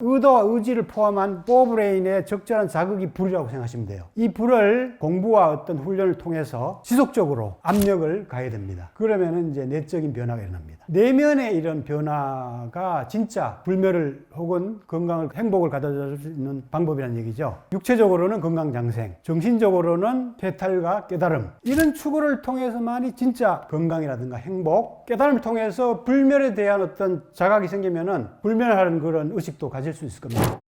의도와 의지를 포함한 포브레인의 적절한 자극이 불이라고 생각하시면 돼요. 이 불을 공부와 어떤 훈련을 통해서 지속적으로 압력을 가해야 됩니다. 그러면은 이제 내적인 변화가 일어납니다. 내면의 이런 변화가 진짜 불멸을 혹은 건강을 행복을 가져다 줄 수 있는 방법이라는 얘기죠. 육체적으로는 건강 장생, 정신적으로는 해탈과 깨달음 이런 추구를 통해서만이 진짜 건강이라든가 행복, 깨달음을 통해서 불멸에 대한 어떤 자각이 생기면은 불멸하는 그런 의식도 가질 수 있을 겁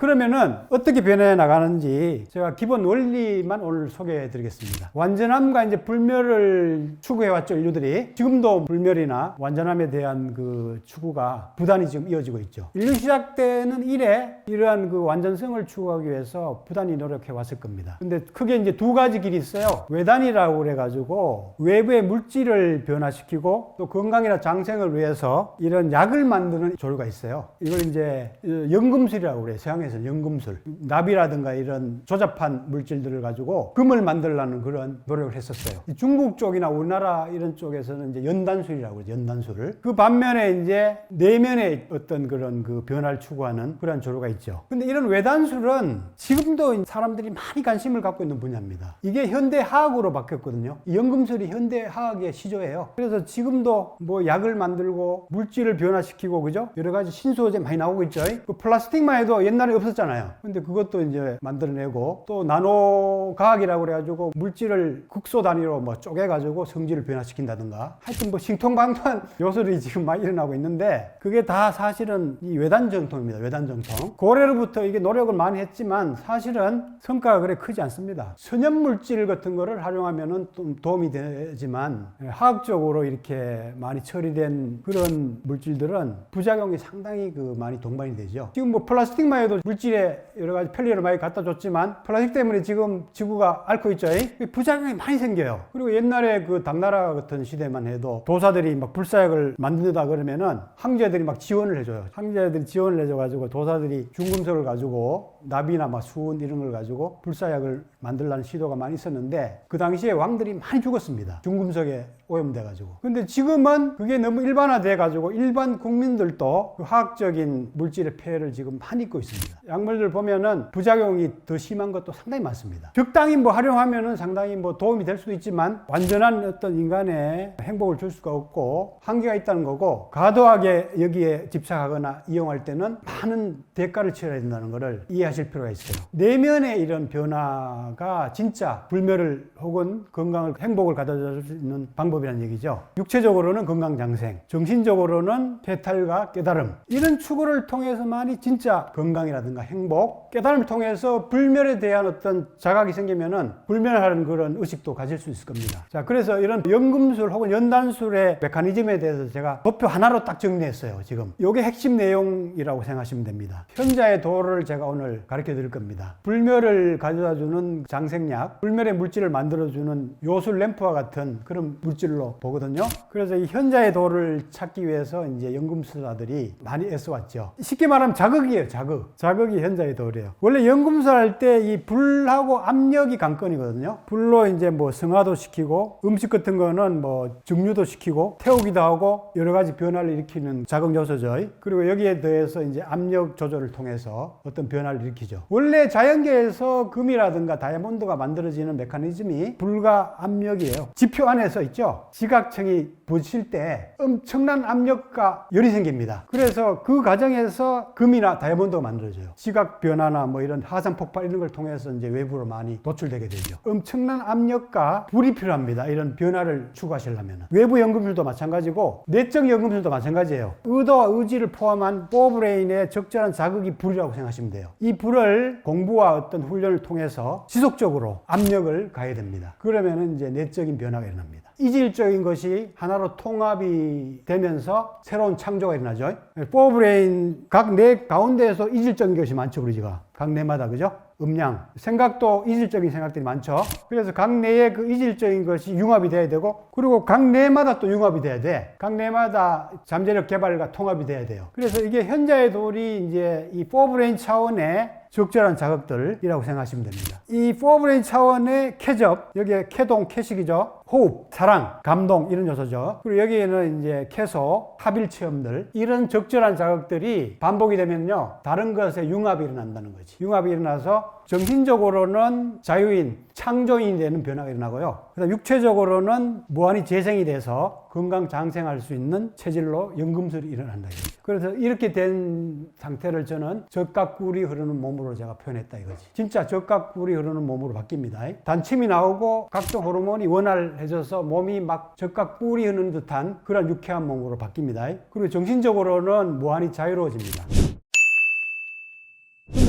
그러면은 어떻게 변해 나가는지 제가 기본 원리만 오늘 소개해 드리겠습니다. 완전함과 이제 불멸을 추구해 왔죠, 인류들이. 지금도 불멸이나 완전함에 대한 그 추구가 부단히 지금 이어지고 있죠. 인류 시작 때는 이래 이러한 그 완전성을 추구하기 위해서 부단히 노력해 왔을 겁니다. 근데 크게 이제 두 가지 길이 있어요. 외단이라고 그래 가지고 외부의 물질을 변화시키고 또 건강이나 장생을 위해서 이런 약을 만드는 조류가 있어요. 이걸 이제 연금술이라고 그래요. 서양에서 는 연금술. 납이라든가 이런 조잡한 물질들을 가지고 금을 만들라는 그런 노력을 했었어요. 이 중국 쪽이나 우리나라 이런 쪽에서는 이제 연단술이라고 그러죠. 연단술을. 그 반면에 이제 내면의 어떤 그런 그 변화를 추구하는 그런 조류가 있죠. 근데 이런 외단술은 지금도 사람들이 많이 관심을 갖고 있는 분야입니다. 이게 현대화학으로 바뀌었거든요. 이 연금술이 현대화학의 시조예요. 그래서 지금도 뭐 약을 만들고 물질을 변화시키고 그죠? 여러 가지 신소재 많이 나오고 있죠. 그 플라스틱만 해도 옛날에 없었잖아요. 근데 그것도 이제 만들어내고 또 나노 과학이라고 그래가지고 물질을 극소 단위로 뭐 쪼개가지고 성질을 변화시킨다든가 하여튼 뭐 신통방통한 요소들이 지금 많이 일어나고 있는데 그게 다 사실은 이 외단 정통입니다. 외단 정통. 고래로부터 이게 노력을 많이 했지만 사실은 성과가 그래 크지 않습니다. 천연 물질 같은 거를 활용하면은 좀 도움이 되지만 화학적으로 이렇게 많이 처리된 그런 물질들은 부작용이 상당히 그 많이 동반이 되죠. 지금 뭐 플라스틱만 해도 물질에 여러 가지 편리를 많이 갖다 줬지만 플라스틱 때문에 지금 지구가 앓고 있죠. 이 부작용이 많이 생겨요. 그리고 옛날에 그 당나라 같은 시대만 해도 도사들이 막 불사약을 만든다 그러면은 황제들이 막 지원을 해줘요. 황제들이 지원을 해줘가지고 도사들이 중금속을 가지고 나비나 막 수은 이런 걸 가지고 불사약을 만들라는 시도가 많이 있었는데 그 당시에 왕들이 많이 죽었습니다. 중금속에 오염돼가지고. 근데 지금은 그게 너무 일반화돼가지고 일반 국민들도 그 화학적인 물질의 폐해를 지금 많이 입고 있습니다. 약물들 보면은 부작용이 더 심한 것도 상당히 많습니다. 적당히 뭐 활용하면은 상당히 뭐 도움이 될 수도 있지만 완전한 어떤 인간의 행복을 줄 수가 없고 한계가 있다는 거고 과도하게 여기에 집착하거나 이용할 때는 많은 대가를 치러야 된다는 것을 이해하실 필요가 있어요. 내면의 이런 변화가 진짜 불멸을 혹은 건강을 행복을 가져다 줄 수 있는 방법 이라는 얘기죠. 육체적으로는 건강 장생, 정신적으로는 해탈과 깨달음 이런 추구를 통해서만이 진짜 건강이라든가 행복, 깨달음을 통해서 불멸에 대한 어떤 자각이 생기면은 불멸하는 그런 의식도 가질 수 있을 겁니다. 자, 그래서 이런 연금술 혹은 연단술의 메커니즘에 대해서 제가 도표 하나로 딱 정리했어요. 지금 이게 핵심 내용이라고 생각하시면 됩니다. 현자의 도를 제가 오늘 가르쳐 드릴 겁니다. 불멸을 가져다 주는 장생약, 불멸의 물질을 만들어 주는 요술 램프와 같은 그런 물질 로 보거든요. 그래서 이 현자의 도를 찾기 위해서 이제 연금술사들이 많이 애써왔죠. 쉽게 말하면 자극이에요, 자극. 자극이 현자의 도래요. 원래 연금술 할 때 이 불하고 압력이 관건이거든요. 불로 이제 뭐 성화도 시키고 음식 같은 거는 뭐 증류도 시키고 태우기도 하고 여러 가지 변화를 일으키는 자극 요소죠. 그리고 여기에 더해서 이제 압력 조절을 통해서 어떤 변화를 일으키죠. 원래 자연계에서 금이라든가 다이아몬드가 만들어지는 메커니즘이 불과 압력이에요. 지표 안에서 있죠. 지각층이 부딪힐 때 엄청난 압력과 열이 생깁니다. 그래서 그 과정에서 금이나 다이아몬드가 만들어져요. 지각 변화나 뭐 이런 화산 폭발 이런 걸 통해서 이제 외부로 많이 노출되게 되죠. 엄청난 압력과 불이 필요합니다. 이런 변화를 추구하시려면 외부 연금술도 마찬가지고 내적 연금술도 마찬가지예요. 의도와 의지를 포함한 포브레인의 적절한 자극이 불이라고 생각하시면 돼요. 이 불을 공부와 어떤 훈련을 통해서 지속적으로 압력을 가해야 됩니다. 그러면은 이제 내적인 변화가 일어납니다. 이질적인 것이 하나로 통합이 되면서 새로운 창조가 일어나죠. 포브레인 각 뇌 가운데에서 이질적인 것이 많죠, 우리가. 각 뇌마다, 그죠? 음량. 생각도 이질적인 생각들이 많죠. 그래서 각 뇌의 그 이질적인 것이 융합이 돼야 되고, 그리고 각 뇌마다 또 융합이 돼야 돼. 각 뇌마다 잠재력 개발과 통합이 돼야 돼요. 그래서 이게 현자의 돌이 이제 이 포브레인 차원의 적절한 자극들이라고 생각하시면 됩니다. 이 포브레인 차원의 쾌접, 여기에 쾌동, 쾌식이죠. 호흡, 사랑, 감동 이런 요소죠. 그리고 여기에는 이제 쾌소, 합일 체험들 이런 적절한 자극들이 반복이 되면요 다른 것에 융합이 일어난다는 거지. 융합이 일어나서 정신적으로는 자유인, 창조인이 되는 변화가 일어나고요. 그다음 육체적으로는 무한히 재생이 돼서 건강 장생할 수 있는 체질로 연금술이 일어난다. 그래서 이렇게 된 상태를 저는 적각꿀이 흐르는 몸으로 제가 표현했다 이거지. 진짜 적각꿀이 흐르는 몸으로 바뀝니다. 단침이 나오고 각종 호르몬이 원활해져서 몸이 막 적각꿀이 흐르는 듯한 그런 유쾌한 몸으로 바뀝니다. 그리고 정신적으로는 무한히 자유로워집니다.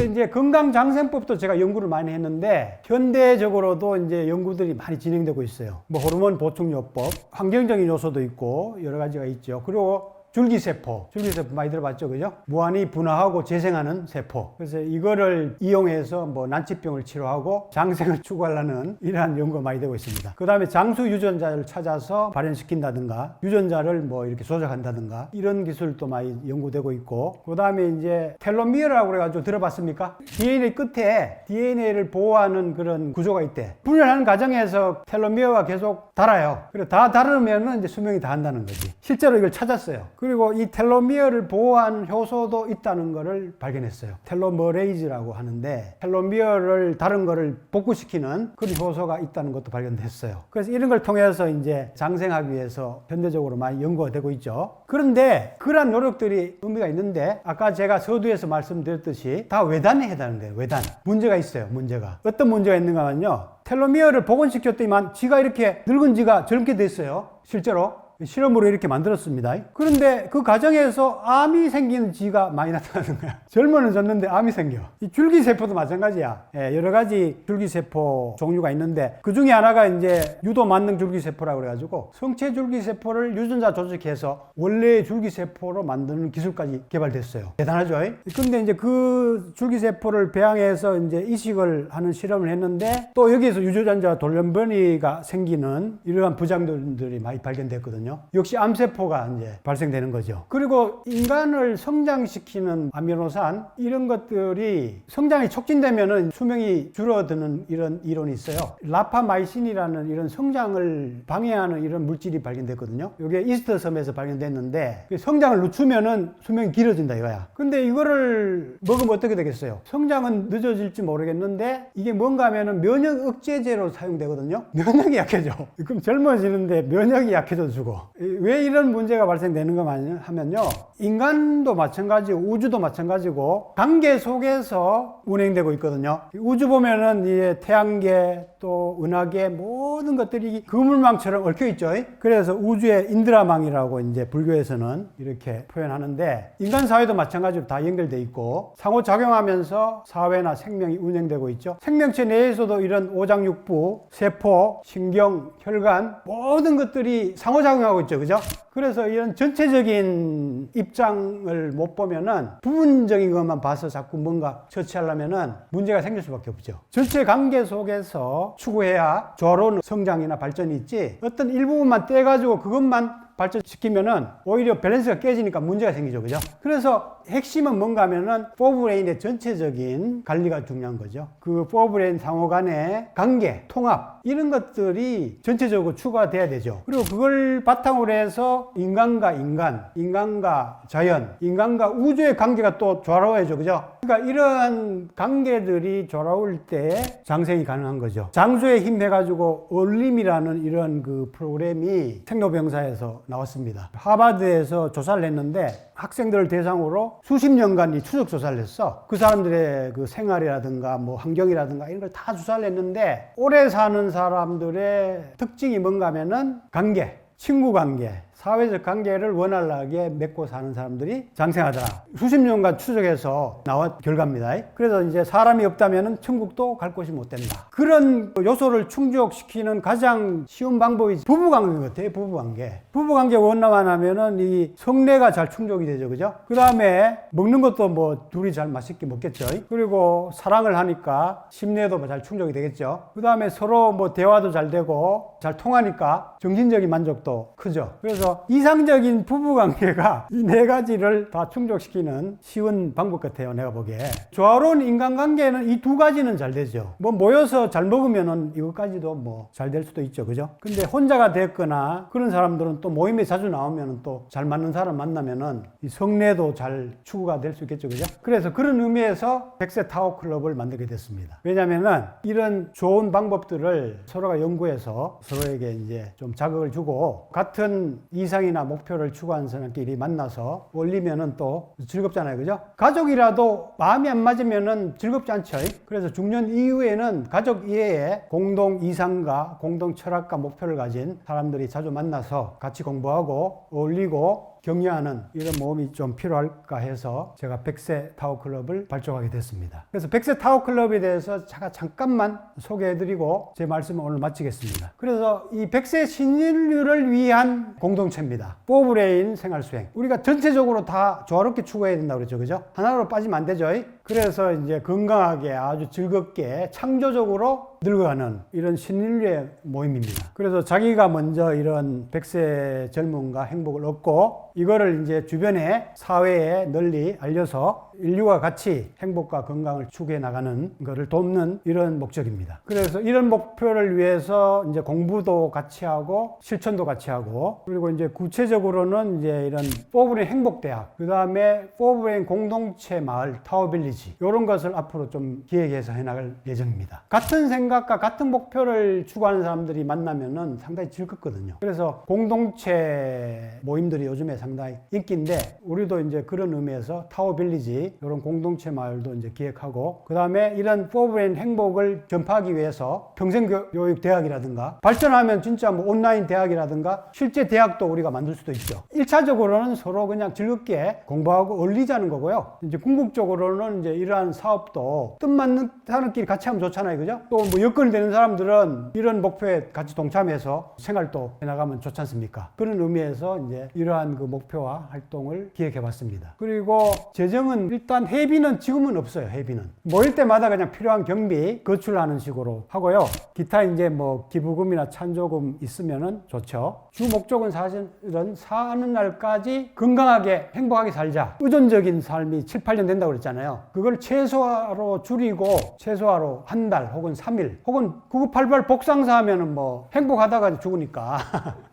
근데 이제 건강장생법도 제가 연구를 많이 했는데 현대적으로도 이제 연구들이 많이 진행되고 있어요. 뭐 호르몬 보충요법, 환경적인 요소도 있고 여러 가지가 있죠. 그리고 줄기세포, 줄기세포 많이 들어봤죠, 그죠? 무한히 분화하고 재생하는 세포. 그래서 이거를 이용해서 뭐 난치병을 치료하고 장생을 추구하려는 이러한 연구가 많이 되고 있습니다. 그 다음에 장수 유전자를 찾아서 발현시킨다든가 유전자를 뭐 이렇게 조작한다든가 이런 기술도 많이 연구되고 있고 그 다음에 이제 텔로미어라고 그래가지고 들어봤습니까? DNA 끝에 DNA를 보호하는 그런 구조가 있대. 분열하는 과정에서 텔로미어가 계속 달아요. 그리고 다 다르면은 이제 수명이 다 한다는 거지. 실제로 이걸 찾았어요. 그리고 이 텔로미어를 보호하는 효소도 있다는 것을 발견했어요. 텔로머레이즈라고 하는데 텔로미어를 다른 거를 복구시키는 그런 효소가 있다는 것도 발견됐어요. 그래서 이런 걸 통해서 이제 장생하기 위해서 현대적으로 많이 연구가 되고 있죠. 그런데 그러한 노력들이 의미가 있는데 아까 제가 서두에서 말씀드렸듯이 다 외단에 해당하는 거예요. 외단. 문제가 있어요. 문제가. 어떤 문제가 있는가 하면요. 텔로미어를 복원시켰더니만 지가 이렇게 늙은 지가 젊게 됐어요. 실제로. 실험으로 이렇게 만들었습니다. 그런데 그 과정에서 암이 생기는 지가 많이 나타나는 거야. 젊어졌는데 암이 생겨. 이 줄기세포도 마찬가지야. 예, 여러 가지 줄기세포 종류가 있는데 그 중에 하나가 이제 유도 만능 줄기세포라고 그래가지고 성체 줄기세포를 유전자 조직해서 원래의 줄기세포로 만드는 기술까지 개발됐어요. 대단하죠? 근데 이제 그 줄기세포를 배양해서 이제 이식을 하는 실험을 했는데 또 여기에서 유전자 돌연변이가 생기는 이러한 부작용들이 많이 발견됐거든요. 역시 암세포가 이제 발생되는 거죠. 그리고 인간을 성장시키는 아미노산 이런 것들이 성장이 촉진되면은 수명이 줄어드는 이런 이론이 있어요. 라파마이신이라는 이런 성장을 방해하는 이런 물질이 발견됐거든요. 이게 이스터 섬에서 발견됐는데 그 성장을 늦추면은 수명이 길어진다 이거야. 근데 이거를 먹으면 어떻게 되겠어요? 성장은 늦어질지 모르겠는데 이게 뭔가 하면은 면역 억제제로 사용되거든요. 면역이 약해져. 그럼 젊어지는데 면역이 약해져 주고 왜 이런 문제가 발생되는가 하면요. 인간도 마찬가지고 우주도 마찬가지고 관계 속에서 운행되고 있거든요. 우주 보면은 이제 태양계 또 은하계 모든 것들이 그물망처럼 얽혀 있죠. 그래서 우주의 인드라망이라고 이제 불교에서는 이렇게 표현하는데 인간 사회도 마찬가지로 다 연결돼 있고 상호 작용하면서 사회나 생명이 운영되고 있죠. 생명체 내에서도 이런 오장육부, 세포, 신경, 혈관 모든 것들이 상호 작용하고 있죠. 그죠? 그래서 이런 전체적인 입장을 못 보면은 부분적인 것만 봐서 자꾸 뭔가 처치하려면은 문제가 생길 수밖에 없죠. 전체 관계 속에서 추구해야 조화로운 성장이나 발전이 있지. 어떤 일부분만 떼가지고 그것만 발전시키면은 오히려 밸런스가 깨지니까 문제가 생기죠. 그죠? 그래서 핵심은 뭔가 하면은 포브레인의 전체적인 관리가 중요한 거죠. 그 포브레인 상호 간의 관계, 통합, 이런 것들이 전체적으로 추가돼야 되죠. 그리고 그걸 바탕으로 해서 인간과 인간, 인간과 자연, 인간과 우주의 관계가 또 조화로워야죠. 그죠? 그러니까 이러한 관계들이 조화로울 때 장생이 가능한 거죠. 장수의 힘 해가지고 얼림이라는 이런 그 프로그램이 생로병사에서 나왔습니다. 하버드에서 조사를 했는데 학생들을 대상으로 수십 년간 이 추적 조사를 했어. 그 사람들의 그 생활이라든가 뭐 환경이라든가 이런 걸 다 조사를 했는데 오래 사는 사람들의 특징이 뭔가 하면은 관계, 친구 관계, 사회적 관계를 원활하게 맺고 사는 사람들이 장생하더라. 수십 년간 추적해서 나온 결과입니다. 그래서 이제 사람이 없다면 천국도 갈 곳이 못 된다. 그런 요소를 충족시키는 가장 쉬운 방법이 부부관계 같아요. 부부관계. 부부관계 원나만 하면은 이 성내가 잘 충족이 되죠. 그죠? 그 다음에 먹는 것도 뭐 둘이 잘 맛있게 먹겠죠. 그리고 사랑을 하니까 심내도 잘 충족이 되겠죠. 그 다음에 서로 뭐 대화도 잘 되고 잘 통하니까 정신적인 만족도 크죠. 그래서 이상적인 부부 관계가 이 네 가지를 다 충족시키는 쉬운 방법 같아요. 내가 보기에. 조화로운 인간관계는 이 두 가지는 잘 되죠. 뭐 모여서 잘 먹으면은 이것까지도 뭐 잘 될 수도 있죠. 그죠? 근데 혼자가 됐거나 그런 사람들은 또 모임에 자주 나오면은 또 잘 맞는 사람 만나면은 이 성례도 잘 추구가 될 수 있겠죠. 그죠? 그래서 그런 의미에서 백세 타워 클럽을 만들게 됐습니다. 왜냐면은 이런 좋은 방법들을 서로가 연구해서 서로에게 이제 좀 자극을 주고 같은 이 상이나 목표를 추구하는 사람끼리 만나서 올리면은 또 즐겁잖아요. 그죠? 가족이라도 마음이 안 맞으면은 즐겁지 않죠. 그래서 중년 이후에는 가족 이외에 공동 이상과 공동 철학과 목표를 가진 사람들이 자주 만나서 같이 공부하고 어울리고 격려하는 이런 모험이 좀 필요할까 해서 제가 백세 타워 클럽을 발족하게 됐습니다. 그래서 백세 타워 클럽에 대해서 제가 잠깐만 소개해드리고 제 말씀을 오늘 마치겠습니다. 그래서 이 백세 신인류를 위한 공동체입니다. 포브레인 생활 수행. 우리가 전체적으로 다 조화롭게 추구해야 된다고 그랬죠. 그죠? 하나로 빠지면 안 되죠. 그래서 이제 건강하게 아주 즐겁게 창조적으로 늙어가는 이런 신인류의 모임입니다. 그래서 자기가 먼저 이런 백세 젊음과 행복을 얻고 이거를 이제 주변에 사회에 널리 알려서 인류와 같이 행복과 건강을 추구해 나가는 것을 돕는 이런 목적입니다. 그래서 이런 목표를 위해서 이제 공부도 같이 하고 실천도 같이 하고 그리고 이제 구체적으로는 이제 이런 포브레인 행복대학 그 다음에 포브레인 공동체 마을 타워빌리지 이런 것을 앞으로 좀 기획해서 해나갈 예정입니다. 같은 생각과 같은 목표를 추구하는 사람들이 만나면은 상당히 즐겁거든요. 그래서 공동체 모임들이 요즘에 상당히 인기인데 우리도 이제 그런 의미에서 타워빌리지 이런 공동체 마을도 이제 기획하고 그 다음에 이런 포브레인 행복을 전파하기 위해서 평생교육 대학이라든가 발전하면 진짜 뭐 온라인 대학이라든가 실제 대학도 우리가 만들 수도 있죠. 1차적으로는 서로 그냥 즐겁게 공부하고 어울리자는 거고요. 이제 궁극적으로는 이제 이러한 사업도 뜻 맞는 사람끼리 같이 하면 좋잖아요. 그죠? 또 뭐 여건이 되는 사람들은 이런 목표에 같이 동참해서 생활도 해나가면 좋지 않습니까? 그런 의미에서 이제 이러한 그 목표와 활동을 기획해 봤습니다. 그리고 재정은 일단 회비는 지금은 없어요. 회비는. 모일 때마다 그냥 필요한 경비 거출하는 식으로 하고요. 기타 이제 뭐 기부금이나 찬조금 있으면은 좋죠. 주 목적은 사실은 사는 날까지 건강하게 행복하게 살자. 의존적인 삶이 7, 8년 된다고 그랬잖아요. 그걸 최소화로 줄이고 최소화로 한 달 혹은 3일 혹은 9988 복상사 하면은 뭐 행복하다가 죽으니까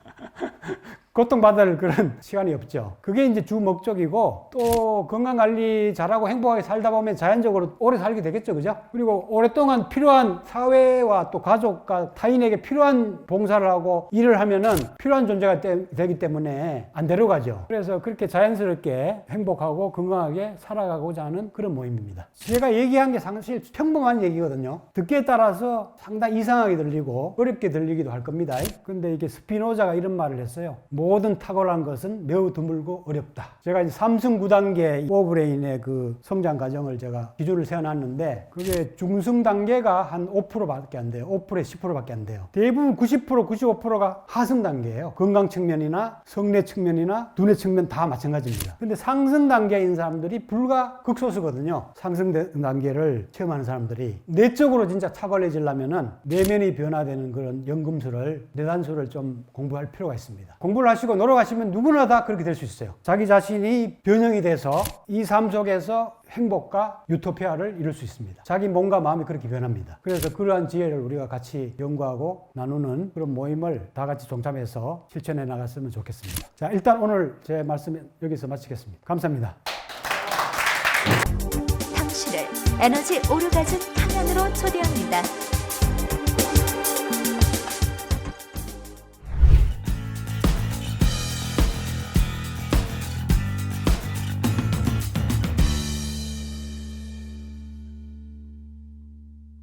고통받을 그런 시간이 없죠. 그게 이제 주 목적이고 또 건강 관리 잘하고 행복하게 살다 보면 자연적으로 오래 살게 되겠죠. 그죠? 그리고 오랫동안 필요한 사회와 또 가족과 타인에게 필요한 봉사를 하고 일을 하면은 필요한 존재가 되, 되기 때문에 안 데려가죠. 그래서 그렇게 자연스럽게 행복하고 건강하게 살아가고자 하는 그런 모임입니다. 제가 얘기한 게 사실 평범한 얘기거든요. 듣기에 따라서 상당히 이상하게 들리고 어렵게 들리기도 할 겁니다. 근데 이게 스피노자가 이런 말을 했어요. 모든 탁월한 것은 매우 드물고 어렵다. 제가 이제 삼승 9단계 오브레인의 그 성장 과정을 제가 기준을 세워놨는데 그게 중승 단계가 한 5%밖에 안 돼요. 5%에 10%밖에 안 돼요. 대부분 90% 95%가 하승 단계예요. 건강 측면이나 성내 측면이나 두뇌 측면 다 마찬가지입니다. 근데 상승 단계인 사람들이 불과 극소수거든요. 상승 단계를 체험하는 사람들이 내적으로 진짜 탁월해지려면은 내면이 변화되는 그런 연금술을 내단술을 좀 공부할 필요가 있습니다. 공부를 하시고 노력하시면 누구나 다 그렇게 될 수 있어요. 자기 자신이 변형이 돼서 이 삶 속에서 행복과 유토피아를 이룰 수 있습니다. 자기 몸과 마음이 그렇게 변합니다. 그래서 그러한 지혜를 우리가 같이 연구하고 나누는 그런 모임을 다 같이 동참해서 실천해 나갔으면 좋겠습니다. 자, 일단 오늘 제 말씀 여기서 마치겠습니다. 감사합니다. 당신을 에너지 오르가즘 탕양으로 초대합니다.